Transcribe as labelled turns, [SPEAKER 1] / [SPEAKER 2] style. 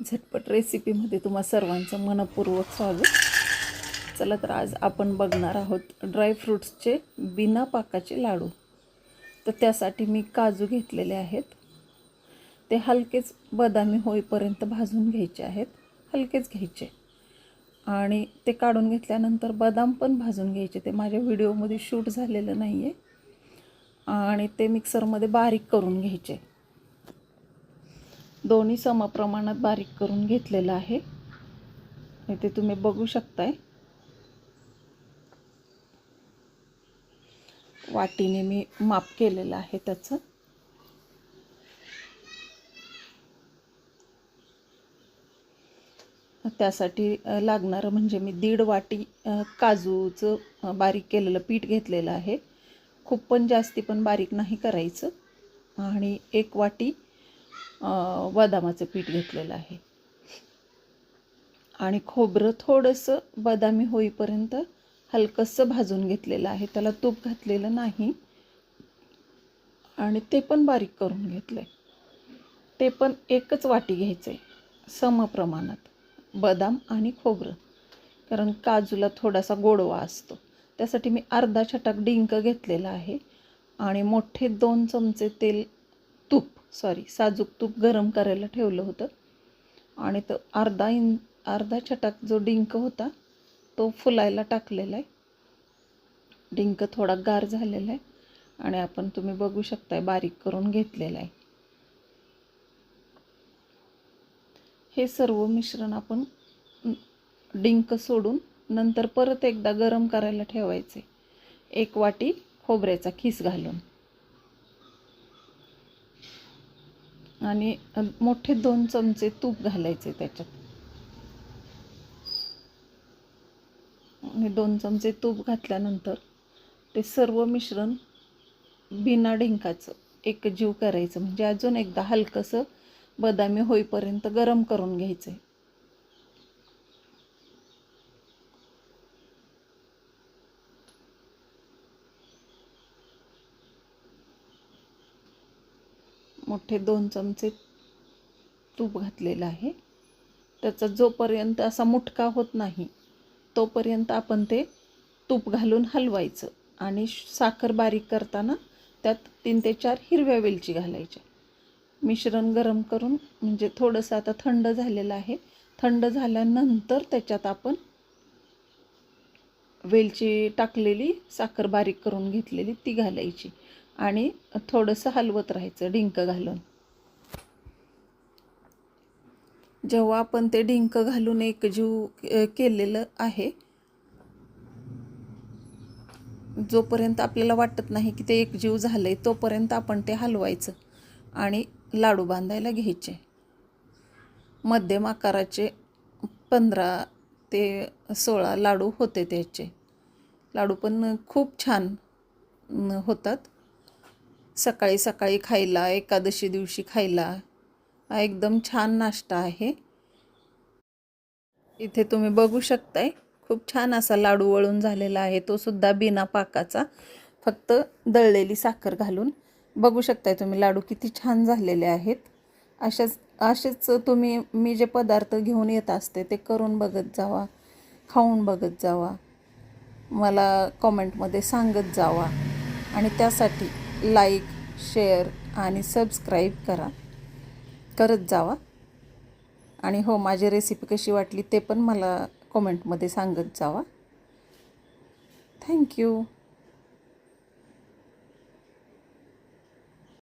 [SPEAKER 1] झटपट रेसिपीमध्ये तुम्हा सर्वांचं मनपूर्वक स्वागत. चला तर आज आपण बघणार आहोत ड्रायफ्रूट्सचे बिना पाकाचे लाडू. तर त्यासाठी मी काजू घेतलेले आहेत. ते हलकेच बदामी होईपर्यंत भाजून घ्यायचे आहेत. हलकेच घ्यायचे. आणि ते काढून घेतल्यानंतर बदाम पण भाजून घ्यायचे. ते माझ्या व्हिडिओमध्ये शूट झालेलं नाही आहे आणि ते मिक्सरमध्ये बारीक करून घ्यायचे. दोन्ही समप्रमाणात बारीक करून घेतलेलं आहे. इथे तुम्ही बघू शकताय. वाटीने मी माप केलेलं आहे त्याचं. त्यासाठी लागणारं म्हणजे मी दीड वाटी काजूचं बारीक केलेलं पीठ घेतलेलं आहे. खूप पण जास्ती पण बारीक नाही करायचं. आणि एक वाटी बदामाचं पीठ घेतलेलं आहे. आणि खोबरं थोडंसं बदामी होईपर्यंत हलकंसं भाजून घेतलेलं आहे. त्याला तूप घातलेलं नाही. आणि ते पण बारीक करून घेतलं आहे ते पण एकच वाटी घ्यायचं आहे समप्रमाणात बदाम आणि खोबरं. कारण काजूला थोडासा गोडवा असतो. त्यासाठी मी अर्धा छटाक डिंक घेतलेला आहे. आणि मोठे दोन चमचे तेल तूप सॉरी साजूक तूप गरम करायला ठेवलं होतं. आणि तो अर्धा इन अर्धा छटाक जो डिंक होता तो फुलायला टाकलेला आहे. डिंक थोडा गार झालेला आहे. आणि आपण तुम्ही बघू शकताय बारीक करून घेतलेला आहे. हे सर्व मिश्रण आपण डिंक सोडून नंतर परत एकदा गरम करायला ठेवायचे. एक वाटी खोबऱ्याचा खीस घालून. आणि मोठे दोन चमचे तूप घालायचे त्याच्यात. आणि दोन चमचे तूप घातल्यानंतर ते सर्व मिश्रण बिना डिंकाचं एक जीव करायचं. म्हणजे अजून एकदा हलकंसं बदामी होईपर्यंत गरम करून घ्यायचं आहे मोठे दोन चमचे तूप घातलेलं आहे. त्याचा जोपर्यंत असा मुटका होत नाही तोपर्यंत आपण ते तूप घालून हलवायचं आणि साखर बारीक करताना त्यात तीन ते चार हिरव्या वेलची घालायच्या. मिश्रण गरम करून म्हणजे थोडंसं आता थंड झालेलं आहे. थंड झाल्यानंतर त्याच्यात आपण वेलची टाकलेली साखर बारीक करून घेतलेली ती घालायची. आणि थोडंसं हलवत राहायचं डिंक घालून. जेव्हा आपण ते डिंक घालून एकजीव केलेलं आहे जोपर्यंत आपल्याला वाटत नाही की ते एकजीव झालं आहे तोपर्यंत आपण ते हलवायचं आणि लाडू बांधायला घ्यायचे. मध्यम आकाराचे पंधरा ते सोळा लाडू होते त्याचे. लाडू पण खूप छान होतात. सकाळी सकाळी खायला एकादशी दिवशी खायला. हा एकदम छान नाश्ता आहे. इथे तुम्ही बघू शकताय खूप छान असा लाडू वळून झालेला आहे. तो सुद्धा बिना पाकाचा फक्त दळलेली साखर घालून. बघू शकताय तुम्ही लाडू किती छान झालेले आहेत. अशाच असेच तुम्ही मी जे पदार्थ घेऊन येत असते ते करून बघत जावा खाऊन बघत जावा. मला कॉमेंटमध्ये सांगत जावा. आणि त्यासाठी लाईक शेअर आणि सबस्क्राईब करा. करत जावा. आणि हो माझी रेसिपी कशी वाटली ते पण मला कॉमेंटमध्ये सांगत जावा. थँक्यू